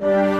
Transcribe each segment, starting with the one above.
မ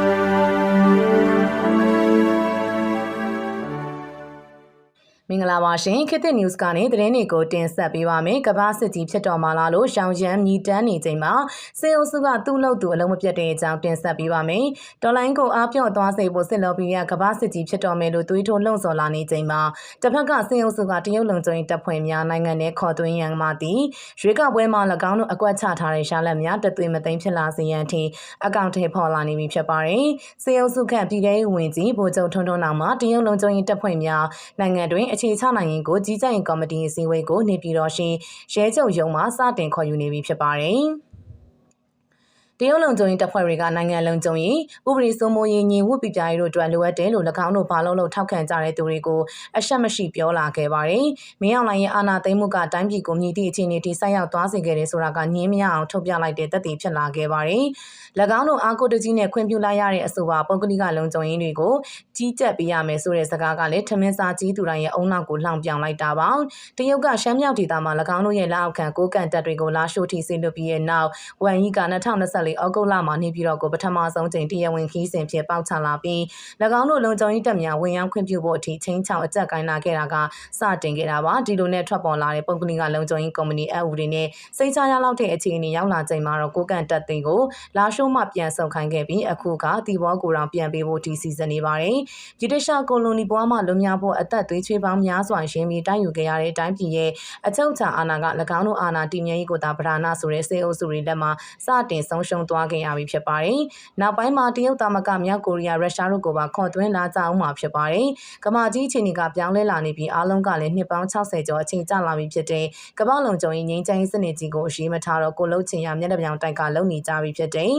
င်္ဂလာပါရှင်ခေတ်သစ် news ကနေသတင်းတွေကိုတင်ဆက်ပေးပါမယ်။ကမ္ဘာစစ်ကြီးဖြစ်တော်မှာလားလို့ရှောင်းရမ်းမြည်တမ်းနေချိန်မှာစေအုပ်စုကသူ့လုပ်သူအလုံးမပြတ်တဲ့အကြောင်းတင်ဆက်ပေးပါမယ်။တော်လိုင်းကိုအားပြော့သွားစေဖို့စစ်လော်ဘီကကမ္ဘာစစ်ကြီးဖြစ်တော်မယ်လို့တွေးထိုးလှုံ့ဆော်လာနေချိန်မှာတစ်ဖက်ကစေအုပ်စုကတရုတ်လုံခြုံရေးတပ်ဖွဲ့များနိုင်ငံနဲ့ခေါ်သွင်းရန်မှသည်ရွေးကောက်ပွဲမှာ၎င်းတို့အကွက်ချထားတဲ့ရှားလက်များတသွေးမသိမ်းဖြစ်လာစေရန်ထိအကောင့်ထဲပေါ်လာနေပြီဖြစ်ပါတယ်။စေအုပ်စုခန့်ပြည်ထောင်ဝင်ကြီးဗိုလ်ချုပ်ထွန်းထွန်းအောင်မှတရုတ်လုံခြုံရေးတပ်ဖွဲ့များနိုင်ငံတွင်အခြေချနိုင်ရင်ကိုကြီးကြပ်ရင်ကော်မတီအစည်းအဝေးကိုနေပြည်တော်ရှိရဲချုပ်ရုံးမှစတင်ခေါ်ယူနေပြီဖြစ်ပါတယ်။ တရုတ်လုံခြုံရေးတပ်ဖွဲ့တွေကနိုင်ငံလုံခြုံရေးဥပဒေစိုးမိုးရေးညီဝတ်ပြပြရေးတို့အတွက်လိုအပ်တယ်လို့၎င်းတို့ဘာလို့လို့ထောက်ခံကြတဲ့သူတွေကိုအရှက်မရှိပြောလာခဲ့ပါတယ်။မင်းအောင်လှိုင်ရဲ့အာဏာသိမ်းမှုကတိုင်းပြည်ကိုမြည်သည့်အခြေအနေထိဆက်ရောက်သွားစေခဲ့တယ်ဆိုတာကညင်းမရအောင်ထုတ်ပြလိုက်တဲ့သက်သေဖြစ်လာခဲ့ပါတယ်။၎င်းတို့အာကိုတကြီးနဲ့ခွင့်ပြုလိုက်ရတဲ့အဆိုပါပုဂ္ဂလိကလုံခြုံရေးတွေကိုကြီးကြပ်ပေးရမယ်ဆိုတဲ့စကားကလည်းထမင်းစားကြီးသူတိုင်းရဲ့အုံနောက်ကိုလှောင်ပြောင်လိုက်တာပါ။တရုတ်ကရှမ်းမြောက်ဒေသမှာ၎င်းတို့ရဲ့လက်အောက်ခံကိုကန်တပ်တွေကိုလာရှို့ထိဆေးလွတ်ပြီးတဲ့နောက်ဝမ်ယီက2024ဩဂုတ်လမှာနေပြည်တော်ကိုပထမဆုံးချိန်တရားဝင်ခီးစဉ်ဖြစ်ပေါက်ချလာပြီး၎င်းတို့လုံခြုံရေးတပ်များဝင်ရောက်ခွင့်ပြုဖို့အထိချင်းချောင်းအကြက်ကိုင်းလာခဲ့တာကစတင်ခဲ့တာပါဒီလိုနဲ့ထွက်ပေါ်လာတဲ့ပုံကလီကလုံခြုံရေးကုမ္ပဏီအအူတွေနဲ့စိတ်ချရလောက်တဲ့အခြေအနေရောက်လာချိန်မှာတော့ကိုကန်တပ်တွေကိုလာရှိုးမှပြန်ဆုံခိုင်းခဲ့ပြီးအခုကတီဘောကိုတောင်ပြန်ပေးဖို့ဒီစီစဉ်နေပါတယ်ဗြိတိရှကိုလိုနီဘွားမှလွန်မြောက်ဖို့အသက်သွေးချွေးပေါင်းများစွာရင်းပြီးတိုက်ယူခဲ့ရတဲ့အတိုင်းပြည်ရဲ့အချုပ်ချာအာဏာက၎င်းတို့အာဏာတည်မြဲရေးကိုသာဗราဏဆိုတဲ့စေအုပ်စုတွေလက်မှာစတင်ဆုံးရှုံးသွားခဲ့ရပြီဖြစ်ပါတယ်။နောက်ပိုင်းမှာတရုတ်သမဂမြောက်ကိုရီးယားရုရှားတို့ကိုပါခေါ်သွင်းလာကြအောင်မှာဖြစ်ပါတယ်။ကမ္ဘာကြီးအခြေအနေကပြောင်းလဲလာနေပြီးအားလုံးကလည်းနှစ်ပေါင်း60ကျော်အချိန်ကြာလာပြီဖြစ်တဲ့ကမ္ဘာလုံခြုံရေးငြိမ်းချမ်းရေးစနစ်ကြီးကိုအရေးမထားတော့ကိုလုံးချင်ရမျက်နှာပြောင်တိုက်ကလုံနေကြပြီဖြစ်တဲ့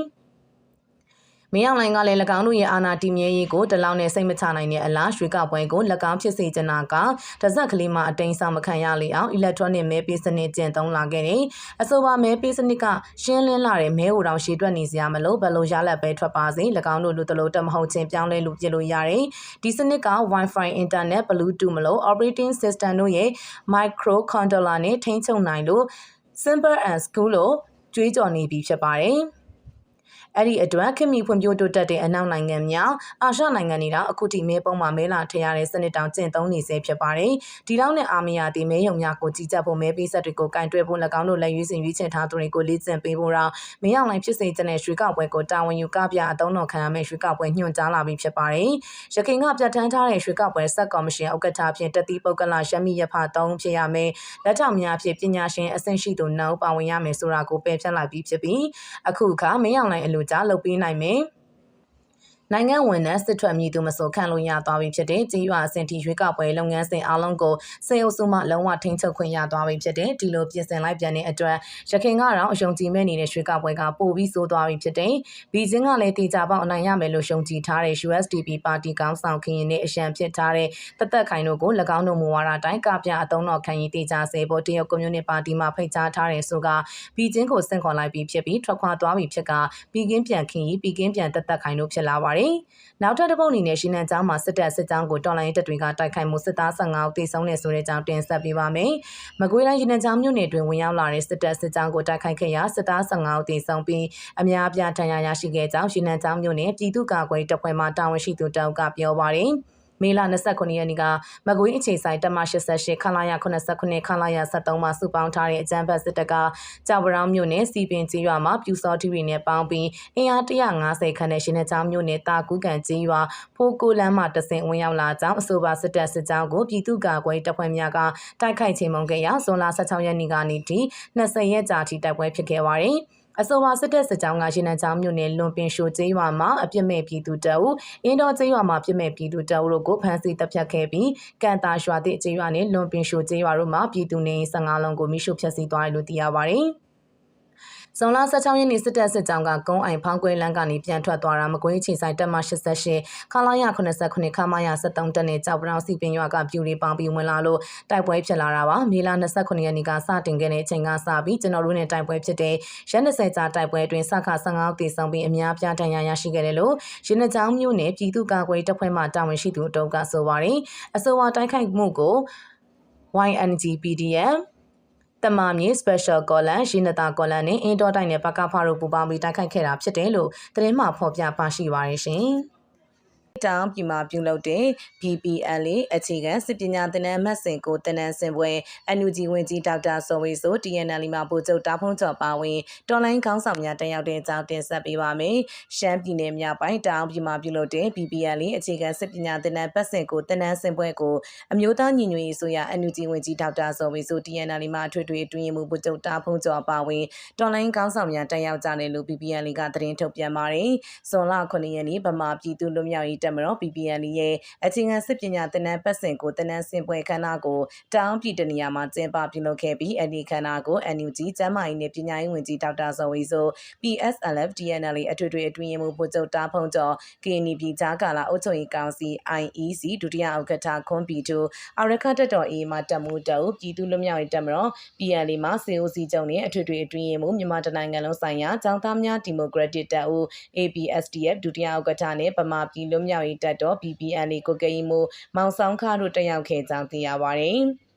မင်းအောင်လှိုင်ကလည်း၎င်းတို့ရဲ့အာဏာတည်မြဲရေးကိုတလောင်နဲ့စိတ်မချနိုင်တဲ့အလားရွှေကောက်ပွဲကို၎င်းဖြစ်စေချင်တာကတစက်ကလေးမှအတိန်ဆောင်မခံရလေအောင် electronic မဲပေးစနစ်ကျင့်သုံးလာခဲ့တယ်။အဆိုပါမဲပေးစနစ်ကရှင်းလင်းလာတဲ့မဲဟိုတောင်ရှည်တွက်နေစရာမလိုဘယ်လိုရလက်ပဲထွက်ပါစေ၎င်းတို့လူတလို့တမဟုတ်ချင်းပြောင်းလဲလို့ပြလို့ရတယ်။ဒီစနစ်က Wi-Fi internet Bluetooth မလို့ operating system တို့ရဲ့ microcontroller နဲ့ထိန်းချုပ်နိုင်လို့ simple and school လို့ကြွေးကြော်နေပြီဖြစ်ပါတယ်။ အဲ့ဒီအတွက်ခင်မီဖွံ့ဖြိုးတိုးတက်တဲ့အနောက်နိုင်ငံများအာရှနိုင်ငံတွေကအခုထိမဲပုံမှာမဲလာထရတဲ့စနစ်တောင်ကျင့်သုံးနေစေဖြစ်ပါတယ်။ဒီလောက်နဲ့အာမယာတီမဲယုံများကိုကြီးကြပ်ဖို့မဲပေးဆက်တွေကိုကင်တွယ်ဖို့၎င်းတို့လက်ရွေးစင်ရွေးချယ်ထားသူတွေကိုလေ့ကျင့်ပေးဖို့တော့မင်းအောင်လိုင်းဖြစ်စေတဲ့ရွှေကောက်ပွဲကိုတာဝန်ယူကပြအသုံးတော်ခံရမယ့်ရွှေကောက်ပွဲညွှန်ကြားလာပြီးဖြစ်ပါတယ်။ရခိုင်ကပြဋ္ဌာန်းထားတဲ့ရွှေကောက်ပွဲဆက်ကော်မရှင်ဥက္ကဋ္ဌဖြင့်တတိပုဂ္ဂလရှမ်းမီရဖသုံးဖြစ်ရမယ်။လက်ထောက်များဖြင့်ပညာရှင်အဆင့်ရှိသူနောက်ပါဝင်ရမယ်ဆိုတာကိုပယ်ဖျက်လိုက်ပြီးဖြစ်ပြီးအခုအခါမင်းအောင်လိုင်းအလူကြားလုပ်ပေးနိုင်မယ် နိုင်ငံဝန်ထမ်းစစ်ထွက်မြည်သူမဆိုခံလို့ရသွားပြီဖြစ်တဲ့ကြေးရွာအဆင့်ထိရွေးကောက်ပွဲလုပ်ငန်းစဉ်အားလုံးကိုစေအုပ်စုမှလုံးဝထိန်းချုပ်ခွင့်ရသွားပြီဖြစ်တဲ့ဒီလိုပြင်ဆင်လိုက်ပြန်တဲ့အတွက်ရခိုင်ကတော့အယုံကြည်မဲ့နေတဲ့ရွေးကောက်ပွဲကပိုပြီးဆိုးသွားပြီဖြစ်တဲ့ဘီဂျင်းကလည်းတေချာပေါက်အနိုင်ရမယ်လို့ယုံကြည်ထားတဲ့ USDP ပါတီကောင်းဆောင်ခရင်နဲ့အရှံဖြစ်ထားတဲ့တသက်ခိုင်တို့ကို၎င်းတို့မူဝါဒတိုင်းကပြအသုံးတော်ခံရင်တေချာစေဖို့တရုတ်ကွန်မြူနတီပါတီမှဖိတ်ကြားထားတဲ့ဆိုကဘီဂျင်းကိုစင့်ခေါ်လိုက်ပြီးဖြစ်ပြီးထွက်ခွာသွားပြီဖြစ်ကဘီကင်းပြန်ခင်ရီဘီကင်းပြန်တသက်ခိုင်တို့ဖြစ်လာပါတယ်။နောက်ထပ်တစ်ပုတ်အနေနဲ့ရှင်းနန်းကျောင်းမှာစစ်တပ်စစ်ကြောင်းကိုတော်လိုင်းတပ်တွေကတိုက်ခိုက်မှုစစ်သား15ဦးသေဆုံးနေဆိုတဲ့အကြောင်းတင်ဆက်ပေးပါမယ်။မကွေးတိုင်းရှင်းနန်းကျောင်းမြို့နယ်တွင်ဝင်ရောက်လာတဲ့စစ်တပ်စစ်ကြောင်းကိုတိုက်ခိုက်ခဲ့ရာစစ်သား15ဦးသေဆုံးပြီးအများအပြားဒဏ်ရာရရှိခဲ့ကြောင်းရှင်းနန်းကျောင်းမြို့နယ်ပြည်သူ့ကာကွယ်တပ်ဖွဲ့မှတာဝန်ရှိသူတအုပ်ကပြောပါတယ်။ မေလ29ရက်နေ့ကမကွေးအခြေဆိုင်တပ်မ88ခလာရ89ခလာရ73မှာစုပေါင်းထားတဲ့အကြမ်းဖက်စစ်တပ်ကကြောက်ပရောင်းမြို့နယ်စီပင်ကြီးရွာမှာပြူစောတီရီနဲ့ပေါင်းပြီးအင်အား150ခန့်နဲ့ရှင်နေချောင်းမြို့နယ်တာကူးကန်ကြီးရွာဖိုးကိုလမ်းမှာတဆင်ဝင်ရောက်လာကြောင်းအဆိုပါစစ်တပ်စစ်ကြောင်းကိုပြည်သူ့ကာကွယ်တပ်ဖွဲ့များကတိုက်ခိုက်ချိန်မုံခဲ့ရာဇွန်လ16ရက်နေ့ကနေဒီ20ရက်ကြာထိတိုက်ပွဲဖြစ်ခဲ့ပါတယ်။ အဆိုပါစစ်တပ်စစ်ကြောင်းကရှင်နန်းချောင်းမြို့နယ်လွန်ပင်ရှိုကျေးရွာမှာအပြစ်မဲ့ပြည်သူတအုပ်အင်းတော်ကျေးရွာမှာပြစ်မဲ့ပြည်သူတအုပ်တို့ကိုဖမ်းဆီးတပ်ဖြတ်ခဲ့ပြီးကန်တာရွာသည့်ကျေးရွာနဲ့လွန်ပင်ရှိုကျေးရွာတို့မှာပြည်သူနေ15လုံးကိုမိရှုဖျက်ဆီးသွားတယ်လို့သိရပါတယ်။ ဇွန်လ16ရက်နေ့စစ်တပ်စစ်ကြောင်းကကုန်းအိုင်ဖောင်းကွဲလမ်းကနေပြန်ထွက်သွားတာမကွေးချိန်ဆိုင်တပ်မ88ခလာရ89ခမာရ73တက်နဲ့ကြောက်ပြောင်စီပင်ရွာကပြူတွေပေါင်းပြီးဝင်လာလို့တိုက်ပွဲဖြစ်လာတာပါမေလ29ရက်နေ့ကစတင်ခဲ့တဲ့အချိန်ကစပြီးကျွန်တော်တို့နဲ့တိုက်ပွဲဖြစ်တဲ့ရက်20ကြာတိုက်ပွဲအတွင်းစခ15တေဆုံးပြီးအများပြားဒဏ်ရာရရှိခဲ့တယ်လို့ရင်းနှချောင်းမြို့နယ်ပြည်သူ့ကာကွယ်တပ်ဖွဲ့မှတာဝန်ရှိသူအတုပ်ကဆိုပါတယ်အဆိုပါတိုက်ခိုက်မှုကို YNG PDF တမမြေ special column ရင်းနတာ column နဲ့အင်တော်တိုင်းနဲ့ပကဖာတို့ပူပေါင်းပြီးတိုက်ခိုက်ခဲ့တာဖြစ်တယ်လို့သတင်းမှဖော်ပြပါရှိပါရရှင်။ တောင်ပြည်မှာပြုလုပ်တဲ့ BPL အခြေခံစစ်ပညာသင်တန်းမှတ်စဉ်ကိုသင်တန်းဆင်ပွဲ NUG ဝင်ကြီးဒေါက်တာစောဝေဆို TNL မှာပို့ချုပ်တာဖုံးကျော်ပါဝင်တော်လိုင်းခေါင်းဆောင်များတက်ရောက်တဲ့အကြောင်းတင်ဆက်ပေးပါမယ်။ရှမ်းပြည်နယ်မြောက်ပိုင်းတောင်ပြည်မှာပြုလုပ်တဲ့ BPL အခြေခံစစ်ပညာသင်တန်းပတ်စဉ်ကိုသင်တန်းဆင်ပွဲကိုအမျိုးသားညီညွတ်ရေးဆိုရ NUG ဝင်ကြီးဒေါက်တာစောဝေဆို TNL မှာထွေထွေအတွင်းမှုပို့ချုပ်တာဖုံးကျော်ပါဝင်တော်လိုင်းခေါင်းဆောင်များတက်ရောက်ကြတယ်လို့ BPL ကသတင်းထုတ်ပြန်ပါတယ်။ဇွန်လ9ရက်နေ့ဗမာပြည်သူ့လူမျိုးရေးတက်မတော် BPL ရဲ့အခြေခံစစ်ပညာသင်တန်းပတ်စဉ်ကိုသင်တန်းဆင်ပွဲခန်းနာကိုတောင်ပြည်တနေရာမှာကျင်းပပြုလုပ်ခဲ့ပြီးအဲဒီခန်းနာကို NUG ကျန်းမာရေးနဲ့ပညာရေးဝန်ကြီးဒေါက်တာဇော်ဝေဆို PSLF DNL အထွေထွေအတွင်းမှုပို့ချုပ်တာဖုံကျော် KNY ပြည်ကြားကာလအုပ်ချုပ်ရေးကောင်စီ IEC ဒုတိယဥက္ကဋ္ဌခွန်ပီတူအရခတ်တော်အေးမှာတက်မှုတူပြည်သူ့လူမျိုးရေးတက်မတော် PLA မှာ COC ကျုံနဲ့အထွေထွေအတွင်းမှုမြန်မာတနိုင်ငံလုံးဆိုင်ရာចောင်းသားများဒီမိုကရက်တစ်တပ်ဦး APSDF ဒုတိယဥက္ကဋ္ဌနဲ့ဗမာပြည်လူမျိုးရေးတက်တော် BPLA ကိုကရင်မှုမောင်ဆောင်ခါတို့တက်ရောက်ခဲ့ကြောင်းသိရပါတယ်။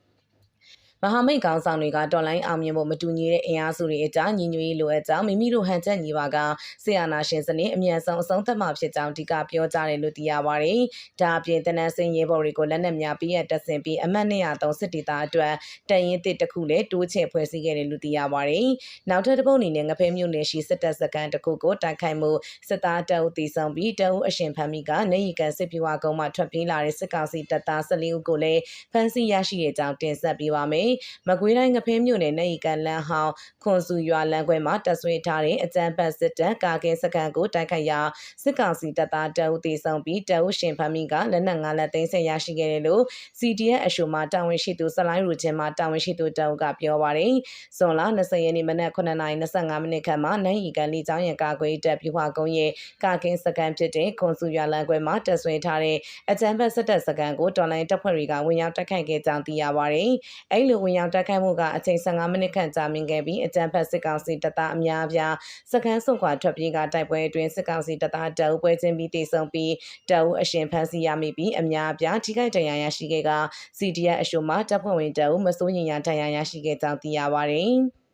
မဟာမိတ်ကောင်ဆောင်တွေကတော်လိုင်းအောင်မြင်ဖို့မတူညီတဲ့အင်အားစုတွေအကြောင်းညီညွတ်ရေးလိုအပ်ကြောင်းမိမိတို့ဟန်ချက်ညီပါကဆီယနာရှင်စနစ်အမြန်ဆုံးအဆုံးသတ်မှဖြစ်ကြောင်းဒီကပြောကြားတယ်လို့သိရပါတယ်။ဒါအပြင်တနန်းစင်ရဲဘော်တွေကိုလက်နက်များပြည့်ရတက်ဆင်ပြီးအမှတ်203စစ်တေတာအတွက်တန်ရင်တစ်တစ်ခုလည်းတိုးချဲ့ဖွဲ့စည်းခဲ့တယ်လို့သိရပါတယ်။နောက်ထပ်တစ်ပုတ်အနေနဲ့ငဖဲမြို့နယ်ရှိစစ်တပ်စကန်တစ်ခုကိုတိုက်ခိုက်မှုစစ်သားတအုပ်တီဆောင်ပြီးတအုပ်အရှင်ဖမ်းမိကနေရီကန်စစ်ပြေဝါကုန်းမှထွက်ပြေးလာတဲ့စစ်ကောင်စီတပ်သား14ဦးကိုလည်းဖမ်းဆီးရရှိတဲ့ကြောင်းတင်ဆက်ပေးပါမယ်။မကွေးတိုင်းငဖဲမြို့နယ်နေရီကန်လန်ဟောင်းခွန်စုရွာလမ်းခွဲမှာတပ်ဆွေးထားတဲ့အကြမ်းဖက်စစ်တပ်ကာကင်းစကန်ကိုတိုက်ခိုက်ရာစစ်ကောင်စီတပ်သားတအုပ်တီဆောင်ပြီးတအုပ်ရှင်ဖမ်းမိကလက်နက်ငါးလက်သိမ်းဆည်းရရှိခဲ့တယ်လို့ CDN အရှိုမှာတာဝန်ရှိသူဆလိုင်းရူချင်းမှာတာဝန်ရှိသူတအုပ်ကပြောပါတယ်။ဇွန်လ20ရက်နေ့မနက်9:25မိနစ်ခန့်မှာနိုင်ရီကန်လီကျောင်းရံကာကွယ်တပ်ပြူဟာကုန်းရဲ့ကာကင်းစကန်ဖြစ်တဲ့ခွန်စုရွာလမ်းခွဲမှာတပ်ဆွေးထားတဲ့အကြမ်းဖက်စစ်တပ်စကန်ကိုတော်လိုင်းတပ်ဖွဲ့တွေကဝင်ရောက်တိုက်ခိုက်ခဲ့ကြောင်းသိရပါတယ်။အဲဒီလိုဝင်ရောက်တိုက်ခိုက်မှုကအချိန်15မိနစ်ခန့်ကြာမြင့်ခဲ့ပြီးအကြမ်းဖက်စစ်ကောင်စီတပ်သားအများအပြားစကန်စွန့်ခွာထွက်ပြေးကတိုက်ပွဲအတွင်းစစ်ကောင်စီတပ်သားတအုပ်ပွဲချင်းပြီးတေဆုံပြီးတအုပ်အရှင်ဖမ်းဆီးရမိပြီးအများအပြားထိခိုက်ဒဏ်ရာရရှိခဲ့က CDF အရှိုမှာတပ်ဖွဲ့ဝင်တအုပ်မစိုးရင်ရဒဏ်ရာရရှိခဲ့ကြောင်းသိရပါတယ်။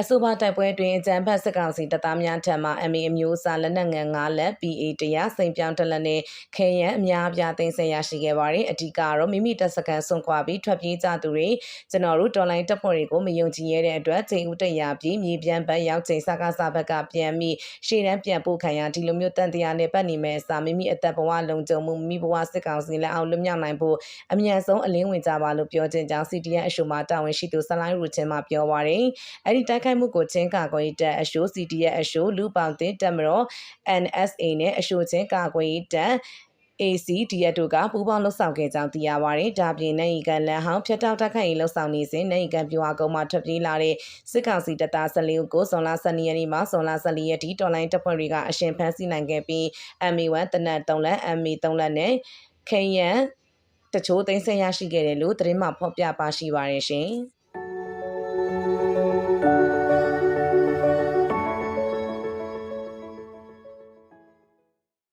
အဆိုပါတိုက်ပွဲတွင်အကြံဖတ်စစ်ကောင်စီတပ်သားများထံမှ MA အမျိုးအစားလက်နက်ငယ်9လက် PA တရားစိန်ပြောင်းတလက်နဲ့ခဲရန်အများအပြားသိမ်းဆည်းရရှိခဲ့ပါတယ်အဓိကတော့မိမိတပ်စကန်ဆွန့်ခွာပြီးထွက်ပြေးကြသူတွေကျွန်တော်တို့တော်လိုင်းတပ်ဖွဲ့တွေကိုမယုံကြည်ရတဲ့အတွက်ချိန်ဦးတရာပြီးမြေပြန်ဘက်ရောက်ချိန်စကားစဘက်ကပြန်ပြီးရှေ့တန်းပြန်ပို့ခံရဒီလိုမျိုးတန်တရားနဲ့ပတ်နေမဲ့အစားမိမိအသက်ဘဝလုံခြုံမှုမိဘဝစစ်ကောင်စီလက်အောက်လွတ်မြောက်နိုင်ဖို့အမြန်ဆုံးအလင်းဝင်ကြပါလို့ပြောခြင်းကြောင့် CDN အရှိုမှာတာဝန်ရှိသူဆလိုင်းရူချင်းမှပြောပါတယ်အဲ့ဒီတိုက်ခိုက်မှုကိုချင်းကာကွယ်တပ်အရှို CDF အရှိုလူပေါင်းတင်တပ်မတော် NSA နဲ့အရှိုချင်းကာကွယ်တပ် ACDF တို့ကပူးပေါင်းလှုပ်ဆောင်ခဲ့ကြောင်းသိရပါတယ်။ဒါပြင်နိုင်ကန်လန်ဟောင်းဖျက်တောက်တက်ခိုင်လှုပ်ဆောင်နေစဉ်နိုင်ကန်ပြူဟာကုန်းမှာထွက်ပြေးလာတဲ့စစ်ကောင်စီတပ်သား14ဦးကိုဇွန်လ12ရက်နေ့မှာဇွန်လ14ရက်ထိတော်လိုင်းတပ်ဖွဲ့တွေကအရှင်ဖမ်းဆီးနိုင်ခဲ့ပြီး MA1 တနက်3လက် MA3 လက်နဲ့ခရန်တချို့သိမ်းဆည်းရရှိခဲ့တယ်လို့သတင်းမှဖော်ပြပါရှိပါရရှင်။